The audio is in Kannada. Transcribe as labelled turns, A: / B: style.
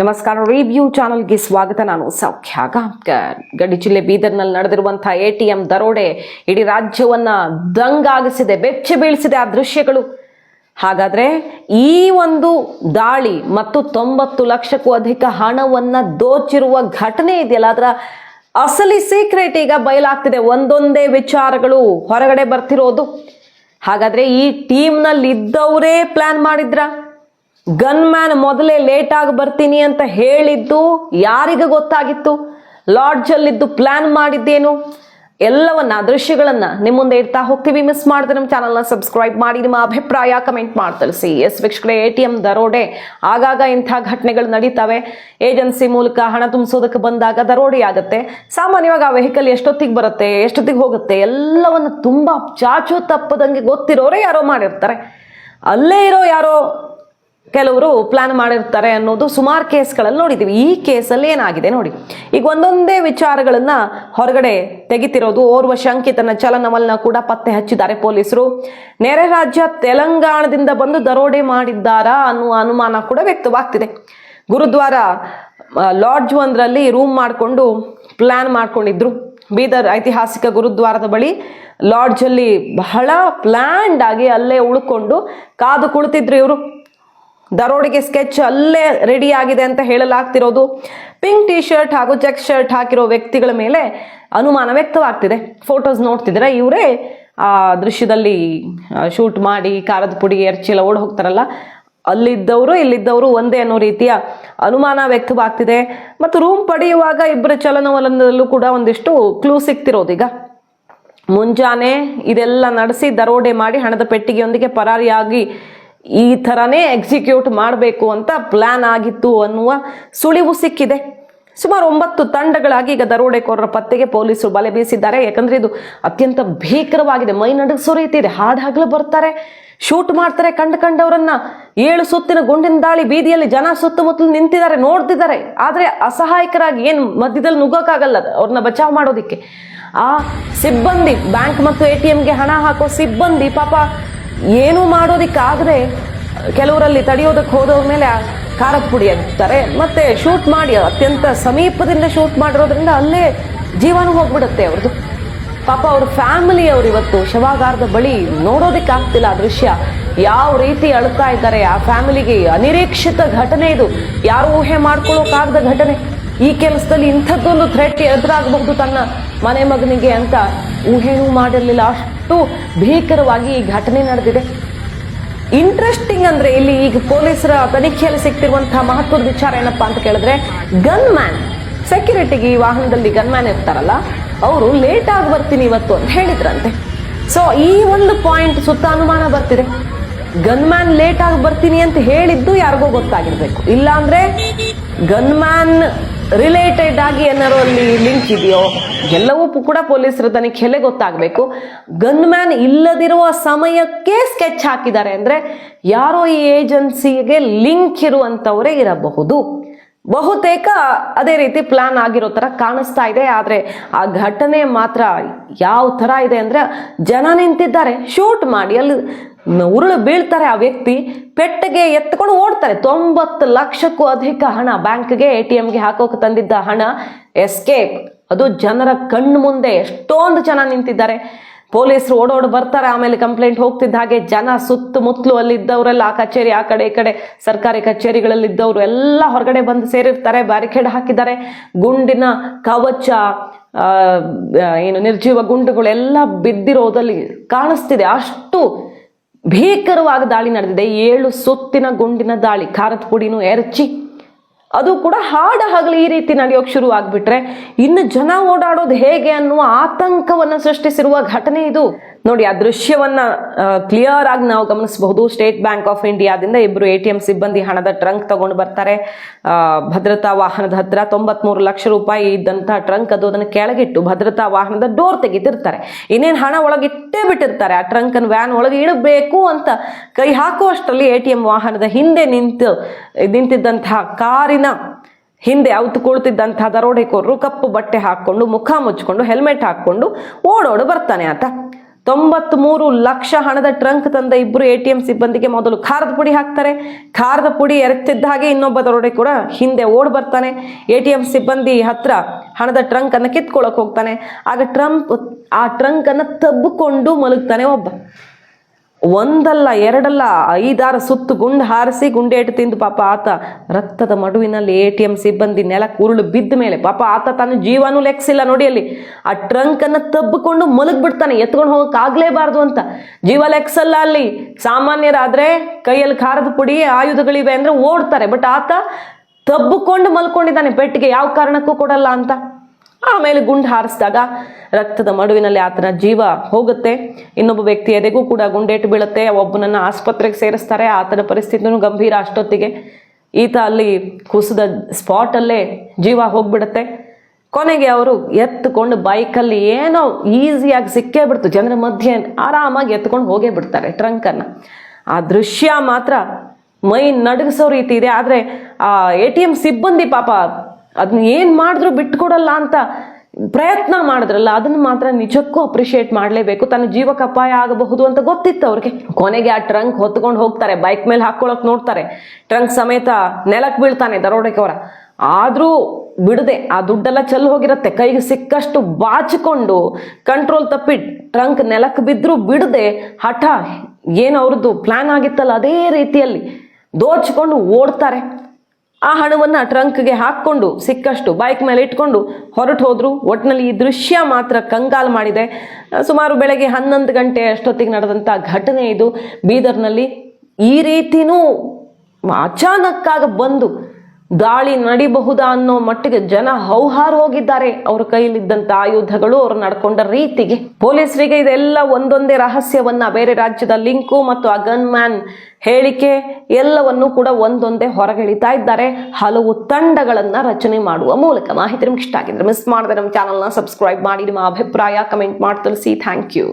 A: ನಮಸ್ಕಾರ ರಿವ್ಯೂ ಚಾನಲ್ಗೆ ಸ್ವಾಗತ. ನಾನು ಸೌಖ್ಯ ಗಾಂವ್ಕರ್ ಗಡಿ ಜಿಲ್ಲೆ ಬೀದರ್ನಲ್ಲಿ ನಡೆದಿರುವಂತಹ ಎ ಟಿ ಎಂ ದರೋಡೆ ಇಡೀ ರಾಜ್ಯವನ್ನ ದಂಗಾಗಿಸಿದೆ, ಬೆಚ್ಚಿ ಬೀಳಿಸಿದೆ ಆ ದೃಶ್ಯಗಳು. ಹಾಗಾದ್ರೆ ಈ ಒಂದು ದಾಳಿ ಮತ್ತು ತೊಂಬತ್ತು ಲಕ್ಷಕ್ಕೂ ಅಧಿಕ ಹಣವನ್ನ ದೋಚಿರುವ ಘಟನೆ ಇದೆಯಲ್ಲ, ಅದರ ಅಸಲಿ ಸೀಕ್ರೆಟ್ ಈಗ ಬಯಲಾಗ್ತಿದೆ. ಒಂದೊಂದೇ ವಿಚಾರಗಳು ಹೊರಗಡೆ ಬರ್ತಿರೋದು. ಹಾಗಾದ್ರೆ ಈ ಟೀಮ್ನಲ್ಲಿ ಇದ್ದವರೇ ಪ್ಲಾನ್ ಮಾಡಿದ್ರ? ಗನ್ ಮ್ಯಾನ್ ಮೊದಲೇ ಲೇಟ್ ಆಗಿ ಬರ್ತೀನಿ ಅಂತ ಹೇಳಿದ್ದು ಯಾರಿಗ ಗೊತ್ತಾಗಿತ್ತು? ಲಾಡ್ಜಲ್ಲಿದ್ದು ಪ್ಲಾನ್ ಮಾಡಿದ್ದೇನು? ಎಲ್ಲವನ್ನ, ದೃಶ್ಯಗಳನ್ನ ನಿಮ್ಮ ಮುಂದೆ ಇಡ್ತಾ ಹೋಗ್ತೀವಿ. ಮಿಸ್ ಮಾಡಿದ್ರೆ ನಮ್ಮ ಚಾನಲ್ನ ಸಬ್ಸ್ಕ್ರೈಬ್ ಮಾಡಿ. ನಿಮ್ಮ ಅಭಿಪ್ರಾಯ ಕಮೆಂಟ್ ಮಾಡಿ ತಿಳಿಸಿ. ಎಸ್ ವೀಕ್ಷಕರೇ ಎ ಟಿ ಎಂ ದರೋಡೆ. ಆಗಾಗ ಇಂಥ ಘಟನೆಗಳು ನಡೀತವೆ. ಏಜೆನ್ಸಿ ಮೂಲಕ ಹಣ ತುಂಬಿಸೋದಕ್ಕೆ ಬಂದಾಗ ದರೋಡೆ ಆಗುತ್ತೆ. ಸಾಮಾನ್ಯವಾಗಿ ಆ ವೆಹಿಕಲ್ ಎಷ್ಟೊತ್ತಿಗೆ ಬರುತ್ತೆ, ಎಷ್ಟೊತ್ತಿಗೆ ಹೋಗುತ್ತೆ, ಎಲ್ಲವನ್ನು ತುಂಬಾ ಚಾಚು ತಪ್ಪದಂಗೆ ಗೊತ್ತಿರೋರೇ ಯಾರೋ ಮಾಡಿರ್ತಾರೆ. ಅಲ್ಲೇ ಇರೋ ಯಾರೋ ಕೆಲವರು ಪ್ಲಾನ್ ಮಾಡಿರ್ತಾರೆ ಅನ್ನೋದು ಸುಮಾರು ಕೇಸ್ಗಳಲ್ಲಿ ನೋಡಿದ್ದೀವಿ ಈ ಕೇಸಲ್ಲಿ ಏನಾಗಿದೆ ನೋಡಿ. ಈಗ ಒಂದೊಂದೇ ವಿಚಾರಗಳನ್ನ ಹೊರಗಡೆ ತೆಗಿತಿರೋದು. ಓರ್ವ ಶಂಕಿತನ ಚಲನವಲನ ಕೂಡ ಪತ್ತೆ ಹಚ್ಚಿದ್ದಾರೆ ಪೊಲೀಸರು. ನೆರೆ ರಾಜ್ಯ ತೆಲಂಗಾಣದಿಂದ ಬಂದು ದರೋಡೆ ಮಾಡಿದ್ದಾರಾ ಅನ್ನುವ ಅನುಮಾನ ಕೂಡ ವ್ಯಕ್ತವಾಗ್ತಿದೆ. ಗುರುದ್ವಾರ ಲಾಡ್ಜ್ ಒಂದರಲ್ಲಿ ರೂಮ್ ಮಾಡಿಕೊಂಡು ಪ್ಲಾನ್ ಮಾಡ್ಕೊಂಡಿದ್ರು. ಬೀದರ್ ಐತಿಹಾಸಿಕ ಗುರುದ್ವಾರದ ಬಳಿ ಲಾಡ್ಜಲ್ಲಿ ಬಹಳ ಪ್ಲ್ಯಾಂಡ್ ಆಗಿ ಅಲ್ಲೇ ಉಳ್ಕೊಂಡು ಕಾದು ಕುಳಿತಿದ್ರು ಇವರು. ದರೋಡೆಗೆ ಸ್ಕೆಚ್ ಅಲ್ಲೇ ರೆಡಿ ಆಗಿದೆ ಅಂತ ಹೇಳಲಾಗ್ತಿರೋದು. ಪಿಂಕ್ ಟಿ ಶರ್ಟ್ ಹಾಗೂ ಚೆಕ್ ಶರ್ಟ್ ಹಾಕಿರೋ ವ್ಯಕ್ತಿಗಳ ಮೇಲೆ ಅನುಮಾನ ವ್ಯಕ್ತವಾಗ್ತಿದೆ. ಫೋಟೋಸ್ ನೋಡ್ತಿದ್ರೆ ಇವರೇ, ಆ, ದೃಶ್ಯದಲ್ಲಿ ಶೂಟ್ ಮಾಡಿ, ಖಾರದ ಪುಡಿ ಎರ್ಚಿಲ್ಲ ಓಡ್ ಹೋಗ್ತಾರಲ್ಲ, ಅಲ್ಲಿದ್ದವರು, ಇಲ್ಲಿದ್ದವರು ಒಂದೇ ಅನ್ನೋ ರೀತಿಯ ಅನುಮಾನ ವ್ಯಕ್ತವಾಗ್ತಿದೆ. ಮತ್ತು ರೂಮ್ ಪಡೆಯುವಾಗ ಇಬ್ಬರ ಚಲನವಲನದಲ್ಲೂ ಕೂಡ ಒಂದಿಷ್ಟು ಕ್ಲೂ ಸಿಗ್ತಿರೋದು ಈಗ. ಮುಂಜಾನೆ ಇದೆಲ್ಲ ನಡೆಸಿ ದರೋಡೆ ಮಾಡಿ ಹಣದ ಪೆಟ್ಟಿಗೆಯೊಂದಿಗೆ ಪರಾರಿಯಾಗಿ ಈ ಥರನೇ ಎಕ್ಸಿಕ್ಯೂಟ್ ಮಾಡಬೇಕು ಅಂತ ಪ್ಲಾನ್ ಆಗಿತ್ತು ಅನ್ನುವ ಸುಳಿವು ಸಿಕ್ಕಿದೆ. ಸುಮಾರು ಒಂಬತ್ತು ತಂಡಗಳಾಗಿ ಈಗ ದರೋಡೆಕೋರರ ಪತ್ತೆಗೆ ಪೊಲೀಸರು ಬಲೆ ಬೀಸಿದ್ದಾರೆ. ಯಾಕಂದ್ರೆ ಇದು ಅತ್ಯಂತ ಭೀಕರವಾಗಿದೆ. ಮೈ ನಡುಗಿಸೋ ರೀತಿ ಇದೆ. ಹಾಡು ಹಗಲು ಬರ್ತಾರೆ ಶೂಟ್ ಮಾಡ್ತಾರೆ, ಕಂಡು ಕಂಡವರನ್ನ ಏಳು ಸುತ್ತಿನ ಗುಂಡಿನ ದಾಳಿ ಬೀದಿಯಲ್ಲಿ ಜನ ಸುತ್ತಮುತ್ತಲು ನಿಂತಿದ್ದಾರೆ, ನೋಡ್ತಿದ್ದಾರೆ. ಆದರೆ ಅಸಹಾಯಕರಾಗಿ ಏನು ಮಧ್ಯದಲ್ಲಿ ನುಗ್ಗೋಕ್ಕಾಗಲ್ಲ ಅವ್ರನ್ನ ಬಚಾವ್ ಮಾಡೋದಿಕ್ಕೆ. ಆ ಸಿಬ್ಬಂದಿ ಬ್ಯಾಂಕ್ ಮತ್ತು ಎ ಟಿ ಎಮ್ಗೆ ಹಣ ಹಾಕೋ ಸಿಬ್ಬಂದಿ ಪಾಪ ಏನೂ ಮಾಡೋದಕ್ಕಾಗದೆ ಕೆಲವರಲ್ಲಿ ತಡೆಯೋದಕ್ಕೆ ಹೋದವ್ರ ಮೇಲೆ ಖಾರದ ಪುಡಿ ಅಂತಾರೆ. ಮತ್ತೆ ಶೂಟ್ ಮಾಡಿ, ಅತ್ಯಂತ ಸಮೀಪದಿಂದ ಶೂಟ್ ಮಾಡಿರೋದ್ರಿಂದ ಅಲ್ಲೇ ಜೀವನ ಹೋಗ್ಬಿಡುತ್ತೆ ಅವ್ರದ್ದು. ಪಾಪ ಅವ್ರ ಫ್ಯಾಮಿಲಿ ಅವ್ರು ಇವತ್ತು ಶವಾಗಾರದ ಬಳಿ ನೋಡೋದಿಕ್ಕೆ ಆಗ್ತಿಲ್ಲ ಆ ದೃಶ್ಯ. ಯಾವ ರೀತಿ ಅಳ್ತಾ ಇದ್ದಾರೆ ಆ ಫ್ಯಾಮಿಲಿಗೆ ಅನಿರೀಕ್ಷಿತ ಘಟನೆ ಇದು. ಯಾರು ಊಹೆ ಮಾಡ್ಕೊಳ್ಳೋಕ್ಕಾಗದ ಘಟನೆ. ಈ ಕೆಲಸದಲ್ಲಿ ಇಂಥದ್ದೊಂದು ಥ್ರೆಟ್ ಎದುರಾಗಬಹುದು ತನ್ನ ಮನೆ ಮಗನಿಗೆ ಅಂತ ಊಹೆನೂ ಮಾಡಿರಲಿಲ್ಲ. ಅಷ್ಟು ಭೀಕರವಾಗಿ ಈ ಘಟನೆ ನಡೆದಿದೆ. ಇಂಟ್ರೆಸ್ಟಿಂಗ್ ಅಂದ್ರೆ ಇಲ್ಲಿ ಈಗ ಪೊಲೀಸರ ತನಿಖೆಯಲ್ಲಿ ಸಿಗ್ತಿರುವಂತಹ ಮಹತ್ವದ ವಿಚಾರ ಏನಪ್ಪಾ ಅಂತ ಕೇಳಿದ್ರೆ ಗನ್ ಮ್ಯಾನ್ ಸೆಕ್ಯೂರಿಟಿಗೆ ಈ ವಾಹನದಲ್ಲಿ ಗನ್ ಮ್ಯಾನ್ ಇರ್ತಾರಲ್ಲ, ಅವರು ಲೇಟ್ ಆಗಿ ಬರ್ತೀನಿ ಇವತ್ತು ಅಂತ ಹೇಳಿದ್ರಂತೆ. ಸೊ ಈ ಒಂದು ಪಾಯಿಂಟ್ ಸುತ್ತ ಅನುಮಾನ ಬರ್ತಿದೆ. ಗನ್ ಮ್ಯಾನ್ ಲೇಟ್ ಆಗಿ ಬರ್ತೀನಿ ಅಂತ ಹೇಳಿದ್ದು ಯಾರಿಗೋ ಗೊತ್ತಾಗಿರ್ಬೇಕು. ಇಲ್ಲ ಅಂದ್ರೆ ಗನ್ ಮ್ಯಾನ್ ರಿಲೇಟೆಡ್ ಆಗಿ ಏನಾರು ಅಲ್ಲಿ ಲಿಂಕ್ ಇದೆಯೋ? ಎಲ್ಲವೂ ಕೂಡ ಪೊಲೀಸರ ತನಿಖೆಯಲ್ಲೇ ಗೊತ್ತಾಗಬೇಕು. ಗನ್ ಮ್ಯಾನ್ ಇಲ್ಲದಿರುವ ಸಮಯಕ್ಕೆ ಸ್ಕೆಚ್ ಹಾಕಿದ್ದಾರೆ ಅಂದ್ರೆ ಯಾರೋ ಈ ಏಜೆನ್ಸಿಗೆ ಲಿಂಕ್ ಇರುವಂತವರೇ ಇರಬಹುದು. ಬಹುತೇಕ ಅದೇ ರೀತಿ ಪ್ಲಾನ್ ಆಗಿರೋ ತರ ಕಾಣಿಸ್ತಾ ಇದೆ. ಆದ್ರೆ ಆ ಘಟನೆ ಮಾತ್ರ ಯಾವ ತರ ಇದೆ ಅಂದ್ರೆ ಜನ ನಿಂತಿದ್ದಾರೆ. ಶೂಟ್ ಮಾಡಿ ಅಲ್ಲಿ ಉರುಳು ಬೀಳ್ತಾರೆ ಆ ವ್ಯಕ್ತಿ, ಪೆಟ್ಟಿಗೆ ಎತ್ಕೊಂಡು ಓಡ್ತಾರೆ. ತೊಂಬತ್ತು ಲಕ್ಷಕ್ಕೂ ಅಧಿಕ ಹಣ ಬ್ಯಾಂಕ್ಗೆ ಎ ಟಿ ಎಂಗೆ ಹಾಕೋಕೆ ತಂದಿದ್ದ ಹಣ ಎಸ್ಕೇಪ್. ಅದು ಜನರ ಕಣ್ಣು ಮುಂದೆ ಎಷ್ಟೊಂದು ಜನ ನಿಂತಿದ್ದಾರೆ. ಪೊಲೀಸರು ಓಡೋಡ್ ಬರ್ತಾರೆ, ಆಮೇಲೆ ಕಂಪ್ಲೇಂಟ್ ಹೋಗ್ತಿದ್ದ ಹಾಗೆ ಜನ ಸುತ್ತಮುತ್ತಲು ಅಲ್ಲಿದ್ದವರೆಲ್ಲ ಆ ಕಚೇರಿ, ಆ ಕಡೆ, ಈ ಕಡೆ, ಸರ್ಕಾರಿ ಕಚೇರಿಗಳಲ್ಲಿ ಇದ್ದವರು ಎಲ್ಲ ಹೊರಗಡೆ ಬಂದು ಸೇರಿರ್ತಾರೆ, ಬ್ಯಾರಿಕೇಡ್ ಹಾಕಿದ್ದಾರೆ. ಗುಂಡಿನ ಕವಚ ಏನು ನಿರ್ಜೀವ ಗುಂಡುಗಳೆಲ್ಲ ಬಿದ್ದಿರೋದಲ್ಲಿ ಕಾಣಿಸ್ತಿದೆ. ಅಷ್ಟು ಭೀಕರವಾದ ದಾಳಿ ನಡೆದಿದೆ. ಏಳು ಸುತ್ತಿನ ಗುಂಡಿನ ದಾಳಿ. ಖಾರದ ಪುಡಿನೂ ಎರಚಿ ಅದು ಕೂಡ ಹಾಡ ಹಗಲು ಈ ರೀತಿ ನಡೆಯೋಕೆ ಶುರು ಆಗ್ಬಿಟ್ರೆ. ಇನ್ನು ಜನ ಓಡಾಡೋದು ಹೇಗೆ ಅನ್ನುವ ಆತಂಕವನ್ನ ಸೃಷ್ಟಿಸಿರುವ ಘಟನೆ ಇದು. ನೋಡಿ, ಆ ದೃಶ್ಯವನ್ನ ಕ್ಲಿಯರ್ ಆಗಿ ನಾವು ಗಮನಿಸಬಹುದು. ಸ್ಟೇಟ್ ಬ್ಯಾಂಕ್ ಆಫ್ ಇಂಡಿಯಾದಿಂದ ಇಬ್ರು ಎ ಟಿ ಎಂ ಸಿಬ್ಬಂದಿ ಹಣದ ಟ್ರಂಕ್ ತಗೊಂಡು ಬರ್ತಾರೆ. ಭದ್ರತಾ ವಾಹನದ ಹತ್ರ ತೊಂಬತ್ಮೂರು ಲಕ್ಷ ರೂಪಾಯಿ ಇದ್ದಂತಹ ಟ್ರಂಕ್ ಅದು ಅದನ್ನು ಕೆಳಗಿಟ್ಟು ಭದ್ರತಾ ವಾಹನದ ಡೋರ್ ತೆಗಿತಿರ್ತಾರೆ ಇನ್ನೇನು ಹಣ ಒಳಗಿಟ್ಟೇ ಬಿಟ್ಟಿರ್ತಾರೆ. ಆ ಟ್ರಂಕ್ ಅನ್ನು ವ್ಯಾನ್ ಒಳಗೆ ಇಡಬೇಕು ಅಂತ ಕೈ ಹಾಕುವಷ್ಟರಲ್ಲಿ ಎ ಟಿ ಎಂ ವಾಹನದ ಹಿಂದೆ ನಿಂತು, ನಿಂತಿದ್ದಂತಹ ಕಾರಿನ ಹಿಂದೆ ಅವತ್ತು ಕುಳಿತಿದ್ದಂತಹ ದರೋಡೆಕೋರರು ಕಪ್ಪು ಬಟ್ಟೆ ಹಾಕೊಂಡು ಮುಖ ಮುಚ್ಕೊಂಡು ಹೆಲ್ಮೆಟ್ ಹಾಕ್ಕೊಂಡು ಓಡೋಡು ಬರ್ತಾನೆ ಆತ. ತೊಂಬತ್ಮೂರು ಲಕ್ಷ ಹಣದ ಟ್ರಂಕ್ ತಂದ ಇಬ್ಬರು ಎ ಟಿ ಎಂ ಸಿಬ್ಬಂದಿಗೆ ಮೊದಲು ಖಾರದ ಪುಡಿ ಹಾಕ್ತಾರೆ. ಖಾರದ ಪುಡಿ ಎರಚಿದ್ದ ಹಾಗೆ ಇನ್ನೊಬ್ಬ ದರೋಡೆ ಕೂಡ ಹಿಂದೆ ಓಡ್ ಬರ್ತಾನೆ. ಎ ಟಿ ಎಂ ಸಿಬ್ಬಂದಿ ಹತ್ರ ಹಣದ ಟ್ರಂಕ್ ಅನ್ನ ಕಿತ್ಕೊಳ್ಳೋಕೆ ಹೋಗ್ತಾನೆ. ಆಗ ಟ್ರಂಪ್ ಆ ಟ್ರಂಕ್ ಅನ್ನ ತಬ್ಬಿಕೊಂಡು ಮಲಗ್ತಾನೆ ಒಬ್ಬ. ಒಂದಲ್ಲ, ಎರಡಲ್ಲ, ಐದಾರು ಸುತ್ತು ಗುಂಡು ಹಾರಿಸಿ ಗುಂಡೇಟು ತಿಂದು ಪಾಪ ಆತ ರಕ್ತದ ಮಡುವಿನಲ್ಲಿ ಎ ಟಿ ಎಂ ಸಿಬ್ಬಂದಿ ನೆಲ ಉರುಳು ಬಿದ್ದ ಮೇಲೆ ಪಾಪ ಆತ ತನ್ನ ಜೀವನೂ ಲೆಕ್ಸಿಲ್ಲ ನೋಡಿ ಅಲ್ಲಿ. ಆ ಟ್ರಂಕ್ ಅನ್ನ ತಬ್ಬಿಕೊಂಡು ಮಲಗ್ಬಿಡ್ತಾನೆ, ಎತ್ಕೊಂಡು ಹೋಗೋಕ್ಕಾಗಲೇಬಾರ್ದು ಅಂತ. ಜೀವ ಲೆಕ್ಸಲ್ಲ ಅಲ್ಲಿ. ಸಾಮಾನ್ಯರಾದರೆ ಕೈಯಲ್ಲಿ ಖಾರದ ಪುಡಿ, ಆಯುಧಗಳಿವೆ ಅಂದ್ರೆ ಓಡ್ತಾರೆ, ಬಟ್ ಆತ ತಬ್ಬಿಕೊಂಡು ಮಲ್ಕೊಂಡಿದ್ದಾನೆ, ಪೆಟ್ಟಿಗೆ ಯಾವ ಕಾರಣಕ್ಕೂ ಕೊಡಲ್ಲ ಅಂತ. ಆಮೇಲೆ ಗುಂಡು ಹಾರಿಸಿದಾಗ ರಕ್ತದ ಮಡುವಿನಲ್ಲಿ ಆತನ ಜೀವ ಹೋಗುತ್ತೆ. ಇನ್ನೊಬ್ಬ ವ್ಯಕ್ತಿ ಎದೆಗೂ ಕೂಡ ಗುಂಡೇಟು ಬೀಳುತ್ತೆ. ಒಬ್ಬನನ್ನ ಆಸ್ಪತ್ರೆಗೆ ಸೇರಿಸ್ತಾರೆ. ಆತನ ಪರಿಸ್ಥಿತಿನೂ ಗಂಭೀರ ಅಷ್ಟೊತ್ತಿಗೆ. ಈತ ಅಲ್ಲಿ ಕುಸಿದ ಸ್ಪಾಟಲ್ಲೇ ಜೀವ ಹೋಗ್ಬಿಡುತ್ತೆ. ಕೊನೆಗೆ ಅವರು ಎತ್ತುಕೊಂಡು ಬೈಕಲ್ಲಿ ಏನೋ ಈಸಿಯಾಗಿ ಸಿಕ್ಕೇ ಬಿಡ್ತು. ಜನರ ಮಧ್ಯೆ ಆರಾಮಾಗಿ ಎತ್ಕೊಂಡು ಹೋಗೇ ಬಿಡ್ತಾರೆ ಟ್ರಂಕನ್ನು ಆ ದೃಶ್ಯ ಮಾತ್ರ ಮೈ ನಡಗಿಸೋ ರೀತಿ ಇದೆ. ಆದರೆ ಆ ಎ ಟಿ ಎಂ ಸಿಬ್ಬಂದಿ ಪಾಪ ಅದನ್ನ ಏನು ಮಾಡಿದ್ರು ಬಿಟ್ಕೊಡಲ್ಲ ಅಂತ ಪ್ರಯತ್ನ ಮಾಡಿದ್ರಲ್ಲ, ಅದನ್ನ ಮಾತ್ರ ನಿಜಕ್ಕೂ ಅಪ್ರಿಷಿಯೇಟ್ ಮಾಡಲೇಬೇಕು. ತನ್ನ ಜೀವಕ್ಕೆ ಅಪಾಯ ಆಗಬಹುದು ಅಂತ ಗೊತ್ತಿತ್ತು ಅವ್ರಿಗೆ. ಕೊನೆಗೆ ಆ ಟ್ರಂಕ್ ಹೊತ್ಕೊಂಡು ಹೋಗ್ತಾರೆ ಬೈಕ್ ಮೇಲೆ ಹಾಕೊಳಕ್ ನೋಡ್ತಾರೆ. ಟ್ರಂಕ್ ಸಮೇತ ನೆಲಕ್ಕೆ ಬೀಳ್ತಾನೆ ದರೋಡೆಕವರ ಆದರೂ ಬಿಡದೆ, ಆ ದುಡ್ಡೆಲ್ಲ ಚೆಲ್ಲಿ ಹೋಗಿರತ್ತೆ. ಕೈಗೆ ಸಿಕ್ಕಷ್ಟು ಬಾಚಿಕೊಂಡು ಕಂಟ್ರೋಲ್ ತಪ್ಪಿ ಟ್ರಂಕ್ ನೆಲಕ್ಕೆ ಬಿದ್ದರೂ ಬಿಡದೆ, ಹಠ ಏನು ಅವ್ರದ್ದು ಪ್ಲಾನ್ ಆಗಿತ್ತಲ್ಲ, ಅದೇ ರೀತಿಯಲ್ಲಿ ದೋಚ್ಕೊಂಡು ಓಡ್ತಾರೆ. ಆ ಹಣವನ್ನು ಟ್ರಂಕ್ಗೆ ಹಾಕ್ಕೊಂಡು ಸಿಕ್ಕಷ್ಟು ಬೈಕ್ ಮೇಲೆ ಇಟ್ಕೊಂಡು ಹೊರಟು ಹೋದರು. ಒಟ್ಟಿನಲ್ಲಿ ಈ ದೃಶ್ಯ ಮಾತ್ರ ಕಂಗಾಲ್ ಮಾಡಿದೆ. ಸುಮಾರು ಬೆಳಗ್ಗೆ ಹನ್ನೊಂದು ಗಂಟೆ ಅಷ್ಟೊತ್ತಿಗೆ ನಡೆದಂಥ ಘಟನೆ ಇದು. ಬೀದರ್ನಲ್ಲಿ ಈ ರೀತಿಯೂ ಅಚಾನಕ್ಕಾಗಿ ಬಂದು ದಾಳಿ ನಡಿಬಹುದಾ ಅನ್ನೋ ಮಟ್ಟಿಗೆ ಜನ ಹೌಹಾರು ಹೋಗಿದ್ದಾರೆ. ಅವ್ರ ಕೈಯಲ್ಲಿದ್ದಂಥ ಆಯುಧಗಳು, ಅವ್ರು ನಡ್ಕೊಂಡ ರೀತಿಗೆ. ಪೊಲೀಸರಿಗೆ ಇದೆಲ್ಲ ಒಂದೊಂದೇ ರಹಸ್ಯವನ್ನ, ಬೇರೆ ರಾಜ್ಯದ ಲಿಂಕು ಮತ್ತು ಆ ಗನ್ ಮ್ಯಾನ್ ಹೇಳಿಕೆ ಎಲ್ಲವನ್ನೂ ಕೂಡ ಒಂದೊಂದೇ ಹೊರಗೆಳಿತಾ ಇದ್ದಾರೆ. ಹಲವು ತಂಡಗಳನ್ನ ರಚನೆ ಮಾಡುವ ಮೂಲಕ ಮಾಹಿತಿ ನಿಮ್ಗೆ ಇಷ್ಟ ಆಗಿದ್ರೆ ಮಿಸ್ ಮಾಡದೆ ನಮ್ಮ ಚಾನಲ್ನ ಸಬ್ಸ್ಕ್ರೈಬ್ ಮಾಡಿ. ನಿಮ್ಮ ಅಭಿಪ್ರಾಯ ಕಮೆಂಟ್ ಮಾಡಿ, ತಿಳಿಸಿ. Thank you